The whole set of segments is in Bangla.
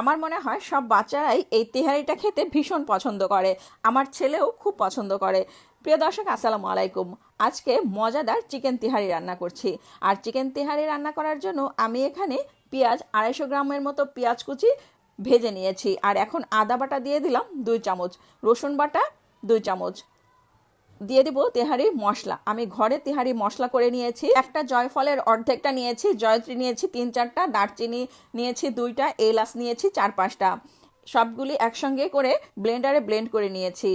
আমার মনে হয় সব বাচ্চারাই এই তেহারিটা খেতে ভীষণ পছন্দ করে। আমার ছেলেও খুব পছন্দ করে। প্রিয় দর্শক, আসসালামু আলাইকুম। আজকে মজাদার চিকেন তিহারি রান্না করছি। আর চিকেন তিহারি রান্না করার জন্য আমি এখানে পেঁয়াজ আড়াইশো গ্রামের মতো পেঁয়াজ কুচি ভেজে নিয়েছি। আর এখন আদা বাটা দিয়ে দিলাম দুই চামচ, রসুন বাটা দুই চামচ। দিয়ে দিব তেহারি মশলা। আমি ঘরে তেহারি মশলা করে নিয়েছি। একটা জয়ফলের অর্ধেকটা নিয়েছি, জয়ত্রী নিয়েছি তিন চারটা, দারচিনি নিয়েছি দুইটা, এলাচ নিয়েছি চার পাঁচটা। সবগুলি একসঙ্গে করে ব্লেন্ডারে ব্লেন্ড করে নিয়েছি।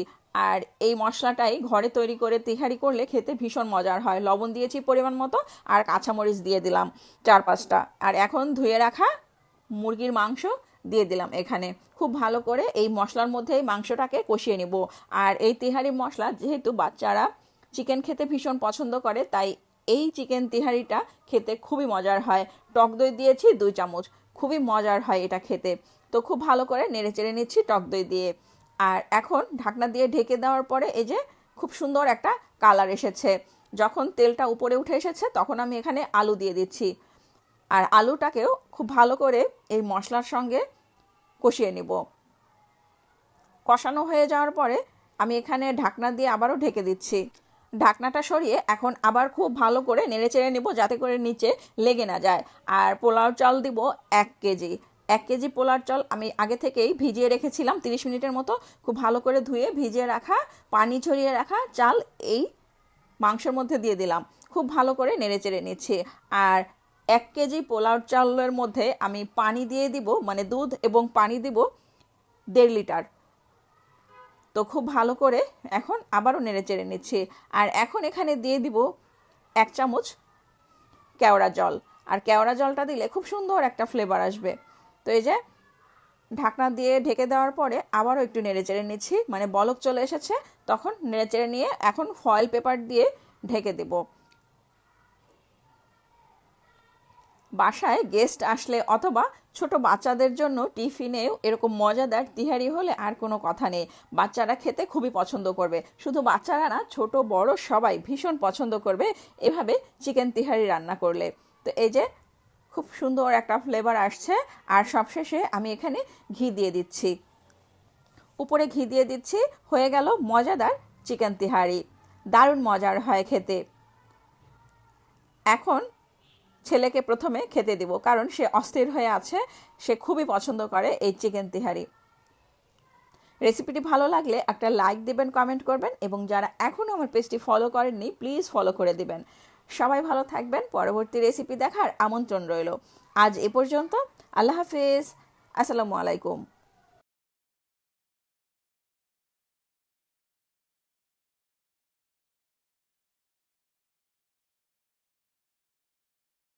আর এই মশলাটাই ঘরে তৈরি করে তিহারি করলে খেতে ভীষণ মজার হয়। লবণ দিয়েছি পরিমাণ মতো আর কাঁচামরিচ দিয়ে দিলাম চার পাঁচটা। আর এখন ধুয়ে রাখা মুরগির মাংস দিয়ে দিলাম এখানে। খুব ভালো করে এই মশলার মধ্যে এই মাংসটাকে কষিয়ে নিব। আর এই তিহারি মশলা যেহেতু বাচ্চারা চিকেন খেতে ভীষণ পছন্দ করে, তাই এই চিকেন তিহারিটা খেতে খুবই মজার হয়। টক দই দিয়েছি দুই চামচ, খুবই মজার হয় এটা খেতে। তো খুব ভালো করে নেড়ে চেড়ে নিচ্ছি টক দই দিয়ে। আর এখন ঢাকনা দিয়ে ঢেকে দেওয়ার পরে এই যে খুব সুন্দর একটা কালার এসেছে। যখন তেলটা উপরে উঠে এসেছে, তখন আমি এখানে আলু দিয়ে দিচ্ছি। আর আলুটাকেও খুব ভালো করে এই মশলার সঙ্গে কষিয়ে নিব। কষানো হয়ে যাওয়ার পরে আমি এখানে ঢাকনা দিয়ে আবারও ঢেকে দিচ্ছি। ঢাকনাটা সরিয়ে এখন আবার খুব ভালো করে নেড়ে চেড়ে নিব যাতে করে নিচে লেগে না যায়। আর পোলাও চাল দিব এক কেজি। এক কেজি পোলার চাল আমি আগে থেকেই ভিজিয়ে রেখেছিলাম তিরিশ মিনিটের মতো। খুব ভালো করে ধুয়ে ভিজিয়ে রাখা, পানি ছড়িয়ে রাখা চাল এই মাংসের মধ্যে দিয়ে দিলাম। খুব ভালো করে নেড়ে চেড়ে নিচ্ছি। আর এক কেজি পোলাও চালের মধ্যে আমি পানি দিয়ে দিব মানে দুধ এবং পানি দিব দেড় লিটার। তো খুব ভালো করে এখন আবারও নেড়ে চেড়ে নিচ্ছি। আর এখন এখানে দিয়ে দিব এক চামচ কেওড়া জল। আর কেওড়া জলটা দিলে খুব সুন্দর একটা ফ্লেভার আসবে। তো এই যে ঢাকনা দিয়ে ঢেকে দেওয়ার পরে আবারও একটু নেড়ে চেড়ে নিচ্ছি মানে বলক চলে এসেছে, তখন নেড়ে চেড়ে নিয়ে এখন ফয়েল পেপার দিয়ে ঢেকে দেব। বাসায় গেস্ট আসলে অথবা ছোট বাচ্চাদের জন্য টিফিনেও এরকম মজাদার তিহারি হলে আর কোনো কথা নেই। বাচ্চারা খেতে খুবই পছন্দ করবে। শুধু বাচ্চারা না, ছোট, বড় সবাই ভীষণ পছন্দ করবে এভাবে চিকেন তিহারি রান্না করলে। তো এই যে খুব সুন্দর একটা ফ্লেভার আসছে। আর সবশেষে আমি এখানে ঘি দিয়ে দিচ্ছি। উপরে ঘি দিয়ে দিচ্ছি। হয়ে গেল মজাদার চিকেন তিহারি। দারুণ মজার হয় খেতে। এখন ছেলেকে প্রথমে খেতে দিব, কারণ সে অস্থির হয়ে আছে, সে খুবই পছন্দ করে এই চিকেন তিহারি। রেসিপিটি ভালো লাগলে একটা লাইক দিবেন, কমেন্ট করবেন, এবং যারা এখনও আমার পেজটি ফলো করেননি, প্লিজ ফলো করে দিবেন। সবাই ভালো থাকবেন, পরবর্তী রেসিপি দেখার আমন্ত্রণ রইল। আজ এ পর্যন্ত, আল্লাহ হাফিজ, আসসালামু আলাইকুম।